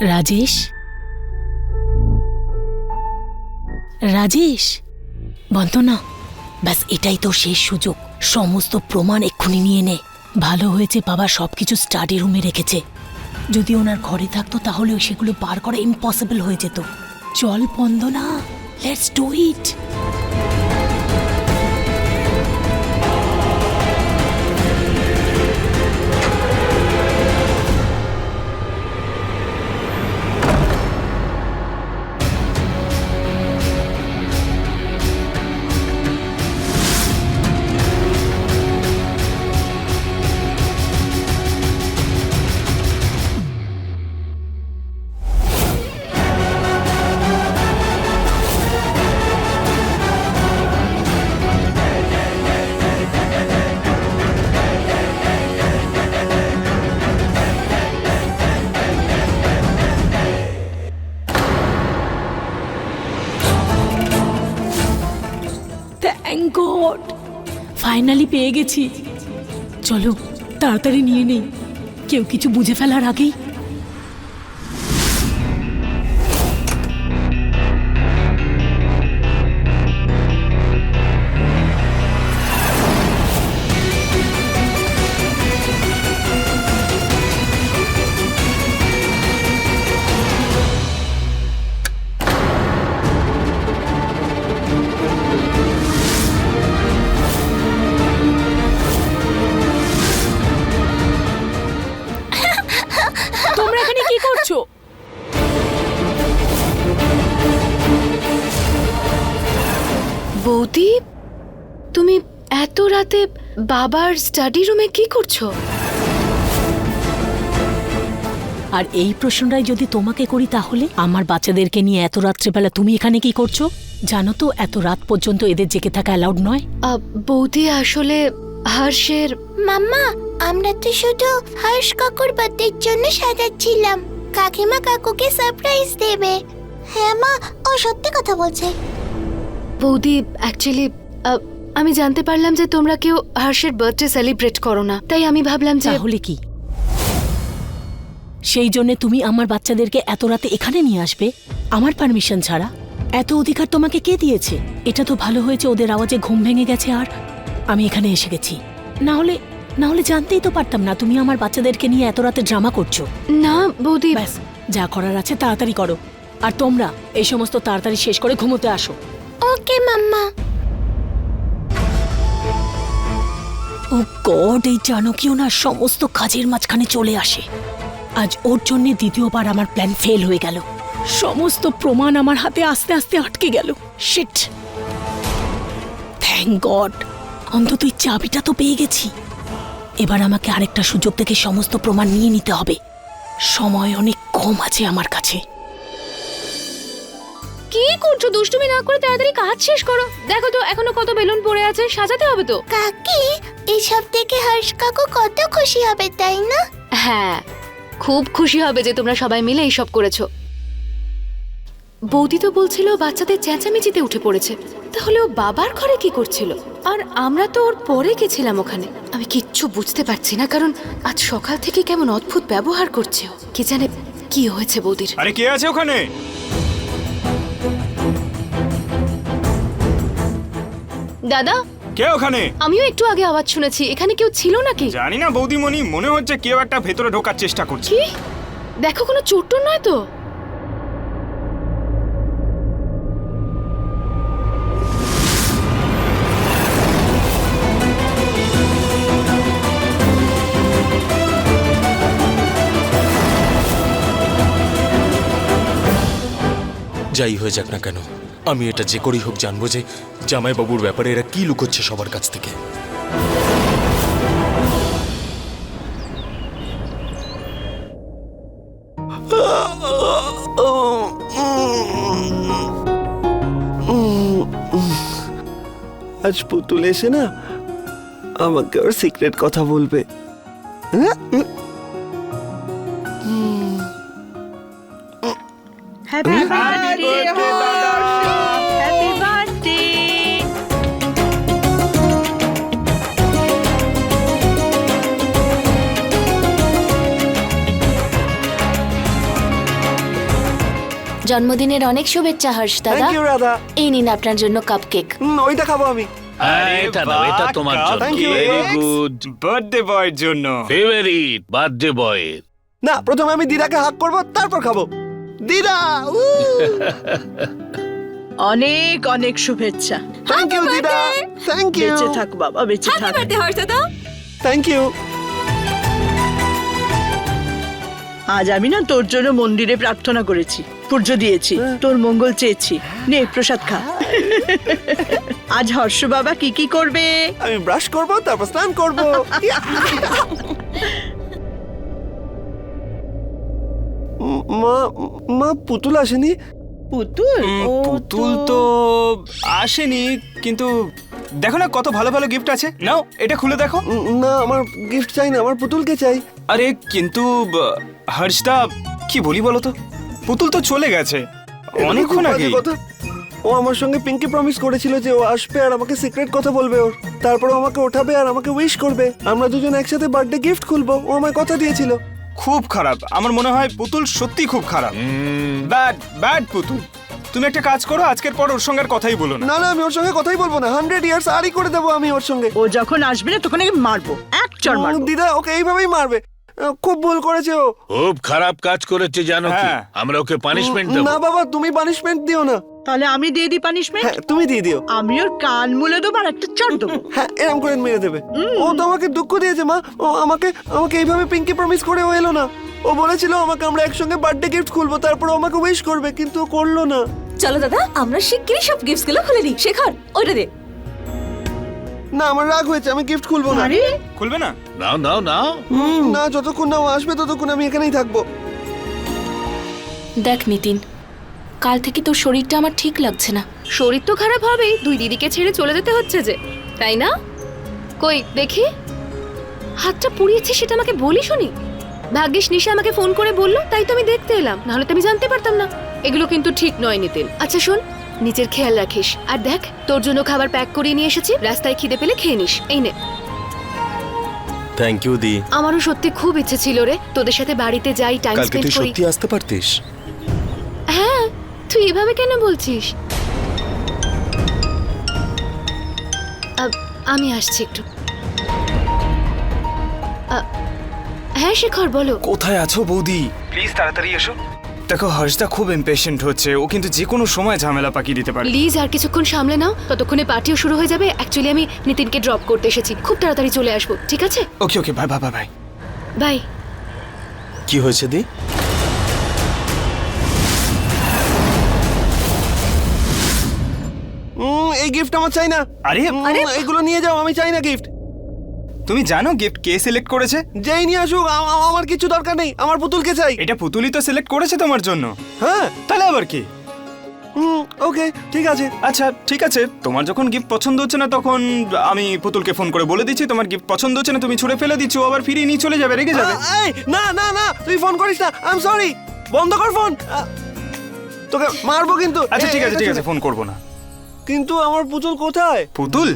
রাজেশ? রাজেশ? বন্দনা, ব্যাস, এটাই তো শেষ সুযোগ। সমস্ত প্রমাণ এক্ষুনি নিয়ে নে। ভালো হয়েছে বাবা, সবকিছু স্টাডি রুমে রেখেছে। যদি ওনার ঘরে থাকতো তাহলে সেগুলো পার করা ইম্পসিবল হয়ে যেত। চল Bandana let's do it god finally পেয়ে গেছি। চলো তাড়াতাড়ি নিয়ে নেই। কেউ কিছু বুঝে ফেলার আগেই রাতে বাবার স্টাডি রুমে কি করছ? আর এই প্রশ্নটাই যদি তোমাকে করি তাহলে? আমার বাচ্চাদেরকে নিয়ে এত রাত্রেবেলা তুমি এখানে কি করছ? জানো তো এত রাত পর্যন্ত এদের জেগে থাকা অ্যালাউড নয়। বৌদি আসলে হর্ষের মাম্মা আমরা তো শুধু হর্ষ কাকুর বার্থডের জন্য সাজাচ্ছিলাম। কাকিমা কাকুকে সারপ্রাইজ দেবে। হ্যাঁ মা ও সত্যি কথা বলছে। বৌদি অ্যাকচুয়ালি আমি জানতে পারলাম যে তোমরা কেউ হর্ষের বার্থডে সেলিব্রেট করো না। তাই আমি ভাবলাম যে তাহলে কি? সেই জন্য তুমি আমার বাচ্চাদেরকে এত রাতে এখানে নিয়ে আসবে? আমার পারমিশন ছাড়া? এত অধিকার তোমাকে কে দিয়েছে? এটা তো ভালো হয়েছে ওদের আওয়াজে ঘুম ভেঙে গেছে আর আমি এখানে এসে গেছি। না হলে না হলে জানতেই তো পারতাম না তুমি আমার বাচ্চাদেরকে নিয়ে এত রাতে ড্রামা করছ। না বৌদি। ব্যাস যা করার আছে তাড়াতাড়ি করো। আর তোমরা এই সমস্ত তাড়াতাড়ি শেষ করে ঘুমোতে আসো। ওকে মাম্মা। ও গড এই জানকীও না সমস্ত কাজের মাঝখানে চলে আসে। আজ ওর জন্য দ্বিতীয়বার আমার প্ল্যান ফেল হয়ে গেল। সমস্ত প্রমাণ আমার হাতে আস্তে আস্তে আটকে গেল। শিট থ্যাংক গড অন্তত এই চাবিটা তো পেয়ে গেছি। এবার আমাকে আরেকটা সুযোগ থেকে সমস্ত প্রমাণ নিয়ে নিতে হবে। সময় অনেক কম আছে আমার কাছে। কি করছ? দুষ্টুমি না করে তাড়াতাড়ি কাজ শেষ করো। দেখো তো এখনও কত বেলুন পড়ে আছে সাজাতে হবে তো। কাকি এসব দেখে হর্ষ কাকু কত খুশি হবে তাই না? হ্যাঁ খুব খুশি হবে যে তোমরা সবাই মিলে এইসব করেছ। বৌদি তো বলছিল বাচ্চাদের চেঁচামেচিতে উঠে পড়েছে। তাহলে ও বাবার ঘরে কি করছিল? আর আমরা তো ওর পরে গেছিলাম ওখানে। আমি কিচ্ছু বুঝতে পারছি না কারণ আজ সকাল থেকে কেমন অদ্ভুত ব্যবহার করছে ও। কি জানে কি হয়েছে বৌদির। আরে কে আছে ওখানে? দাদা কে ওখানে? আমিও একটু আগে আওয়াজ শুনেছি। এখানে কেউ ছিল নাকি? জানি না বৌদিমণি। মনে হচ্ছে কেউ একটা ভেতরে ঢোকার চেষ্টা করছে। কি? দেখো কোনো চোট নয় তো? যাই হয়ে যাক না কেন। আমি এটা যে করেই হোক জানব যে জামাইবাবুর ব্যাপারে এরা কি লুকোচ্ছে সবার কাছ থেকে আজ পুতুল এসে না আমাকে ওর সিক্রেট কথা বলবে হ্যাঁ? জন্মদিনের অনেক শুভেচ্ছা হর্ষ দাদা। থ্যাংক ইউ রাধা এই নিন আপনার জন্য কাপকেক হুম, ওইটা খাব আমি। আরে এটা নাও এটা তোমার জন্য। Thank you. Very good birthday বয়ের জন্য। ফেভারিট বার্থডে বয়ের না প্রথমে আমি দিদাকে হাক করব তারপর খাব। দিদা অনেক অনেক শুভেচ্ছা। থ্যাংক ইউ দিদা। থ্যাংক ইউ বেঁচে থাক বাবা বেঁচে থাক। থ্যাংক ইউ আজ আমি না তোর জন্য মন্দিরে প্রার্থনা করেছি। পুজো দিয়েছি তোর মঙ্গল চেয়েছি। নে প্রসাদ খা। আজ হর্ষ বাবা কি কি করবে? আমি ব্রাশ করব তারপর স্নান করব। মা মা পুতুল আসেনি? পুতুল? পুতুল তো। আসেনি কিন্তু দেখো না কত ভালো ভালো গিফট আছে। নাও এটা খুলে দেখো। না আমার গিফট চাই না আমার পুতুলকে চাই। আরে কিন্তু হর্ষদা কি বলি বলো তো? পুতুল তো চলে গেছে। অনেকক্ষণ আগে কথা। ও আমার সঙ্গে পিঙ্কি প্রমিস করেছিল যে ও আসবে আর আমাকে সিক্রেট কথা বলবে ওর। তারপর ও আমাকে ওঠাবে আর আমাকে উইশ করবে। আমরা দুজন একসাথে বার্থডে গিফট খুলবো। ও আমায় কথা দিয়েছিল। খুব খারাপ। আমার মনে হয় পুতুল সত্যি খুব খারাপ। ব্যাড ব্যাড পুতুল। তুমি একটা কাজ করো আজকের পর ওর সঙ্গে আর কথাই বলো না। না না আমি ওর সঙ্গে কথাই বলব না। হান্ড্রেড ইয়ার্স আরই করে দেবো আমি ওর সঙ্গে। ও যখন আসবে না তখন আমি মারবো। এক চড় মারবো। দিদা ওকে এইভাবেই মারবে। খুব ভুল করেছে ও। খুব খারাপ কাজ করেছে জানো কি? হ্যাঁ। আমরা ওকে পানিশমেন্ট দেবো। না বাবা তুমি পানিশমেন্ট দিও না। তাহলে আমি দিয়ে দিই পানিশমেন্ট হ্যাঁ তুমি দিয়ে দিও। আমি ওর কান মুলে দেবো আর একটা চড় দেবো। হ্যাঁ এরম করে মেরে দেবে। ও তো আমাকে দুঃখ দিয়েছে মা। ও আমাকে আমাকে এইভাবে পিঙ্কি প্রমিস করে ও এলো না। ও বলেছিল আমাকে আমরা একসঙ্গে বার্থডে গিফট খুলবো তারপর ও আমাকে উইশ করবে কিন্তু ও করল না। চলো দাদা আমরা শিগগিরই সব গিফটসগুলো খুলে দিই শেখর ওইটা দে। না আমার রাগ হয়েছে আমি গিফট খুলবো না। আরে? খুলবে না? নাও নাও নাও। হুম, না যতক্ষণ না ও আসবে ততক্ষণ আমি এখানেই থাকব। দেখ নিতিন কাল থেকে তোর শরীরটা আমার ঠিক লাগছে না। শরীর তো খারাপ হবেই দুই দিদিকে ছেড়ে চলে যেতে হচ্ছে যে তাই না? কই দেখি। হাতটা পুড়িয়েছে সেটা আমাকে বলি শুনি ভাগ্যিস নিশা আমাকে ফোন করে বলল তাই তো আমি দেখতে এলাম। নাহলে তো আমি জানতে পারতাম না। এগুলো কিন্তু ঠিক নয় নিতিন। আচ্ছা শোন নিজের খেয়াল রাখিস। আর দেখ তোর জন্য খাবার প্যাক করিয়ে নিয়ে এসেছি রাস্তায় খিদে পেলে খেয়ে নিস। এই নে। থ্যাংক ইউ দি আমারও সত্যি খুব ইচ্ছে ছিল রে তোদের সাথে বাড়িতে যাই টাইম কালকে স্পেন্ড তুই করি। সত্যি আসতে পারতিস? হ্যাঁ তুই এভাবে কেন বলছিস? আ- আমি আসছি একটু। আ- হ্যাঁ শেখর বলো। কোথায় আছো বৌদি? প্লিজ তাড়াতাড়ি এসো। দেখো হর্ষদা খুব ইম্পেশেন্ট হচ্ছে। ও কিন্তু যে কোনো সময় ঝামেলা পাকিয়ে দিতে পারে প্লিজ আর কিছুক্ষণ সামলে নাও। ততক্ষণে পার্টিও শুরু হয়ে যাবে। অ্যাকচুয়ালি আমি নিতিনকে ড্রপ করতে এসেছি। খুব তাড়াতাড়ি চলে আসব ঠিক আছে? Okay okay bye bye bye bye bye কি হয়েছে দি? এই গিফট আমার চাই না। আরে উম, এগুলো নিয়ে যাও আমি চাই না গিফট তুমি জানো গিফট কে সিলেক্ট করেছে? যেই নিয়ে আসুক আ- আ- আমার কিছু দরকার নেই আমার পুতুলকে চাই। এটা পুতুলই তো সিলেক্ট করেছে তোমার জন্য। হ্যাঁ। তাহলে আবার কি? হুম ওকে ঠিক আছে। আচ্ছা ঠিক আছে। তোমার যখন গিফট পছন্দ হচ্ছে না তখন আমি পুতুলকে ফোন করে বলে দিচ্ছি তোমার গিফট পছন্দ হচ্ছে না তুমি ছুড়ে ফেলে দিচ্ছ ও আবার ফিরিয়ে নিয়ে চলে যাবে রেগে যাবে। আ, এই, না না না তুই ফোন করিস না আই এম সরি বন্ধ কর ফোন আ, তোকে মারবো কিন্তু। আচ্ছা এ- ঠিক আছে এটা ঠিক শুনে। আছে ফোন করব না। কিন্তু আমার পুতুল কোথায়? পুতুল?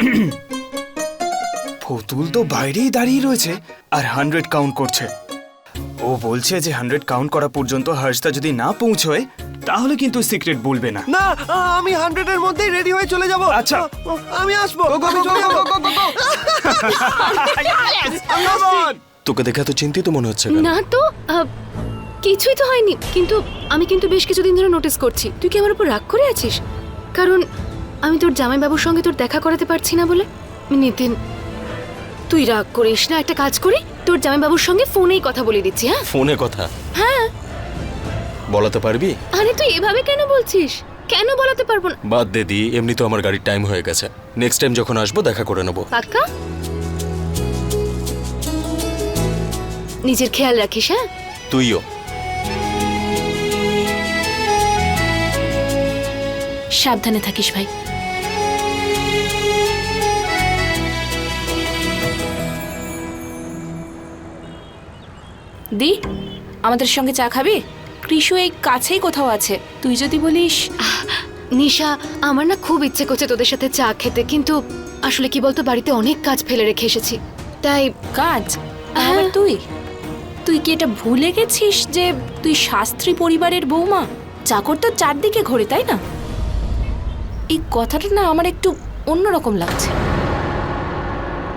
পুতুল তো বাইরেই দাঁড়িয়ে রয়েছে আর হান্ড্রেড কাউন্ট করছে। ও বলছে যে হান্ড্রেড কাউন্ট করা পর্যন্ত হর্ষদা যদি না পৌঁছয় তাহলে কিন্তু সিক্রেট বলবে না। না আমি হান্ড্রেডের মধ্যেই রেডি হয়ে চলে যাব। আচ্ছা। আমি আসব। তোকে দেখে তো চিন্তিত মনে হচ্ছে না তো কিছুই তো হয়নি। কিন্তু আমি কিন্তু বেশ কিছুদিন ধরে নোটিস করছি। তুই কি আমার উপর রাগ করে আছিস? কারণ আমি তোর জামাইবাবুর সঙ্গে তোর দেখা করাতে পারছি না বলে। নিতিন তুই রাগ করিস না একটা কাজ করি। তোর জামাইবাবুর সঙ্গে ফোনেই কথা বলে দিচ্ছি হ্যাঁ? ফোনে কথা? হ্যাঁ। বলাতে পারবি? আরে তুই এভাবে কেন বলছিস? কেন বলাতে পারব না? বাদ দে দি এমনি তো আমার গাড়ির টাইম হয়ে গেছে। নেক্সট টাইম যখন আসব দেখা করে নেব। পাক্কা? নিজের খেয়াল রাখিস হ্যাঁ? তুইও। সাবধানে থাকিস ভাই। দি আমাদের সঙ্গে চা খাবি? কৃষু এই কাছেই কোথাও আছে। তুই যদি বলিস। নিশা আমার না খুব ইচ্ছে করছে তোদের সাথে চা খেতে কিন্তু আসলে কি বলতো বাড়িতে অনেক কাজ ফেলে রেখে এসেছি। তাই কাজ? হ্যাঁ। আবার তুই? তুই কি এটা ভুলে গেছিস যে তুই শাস্ত্রী পরিবারের বৌমা? চাকর তো চারদিকে ঘোরে তাই না? এই কথাটা না আমার একটু অন্যরকম লাগছে।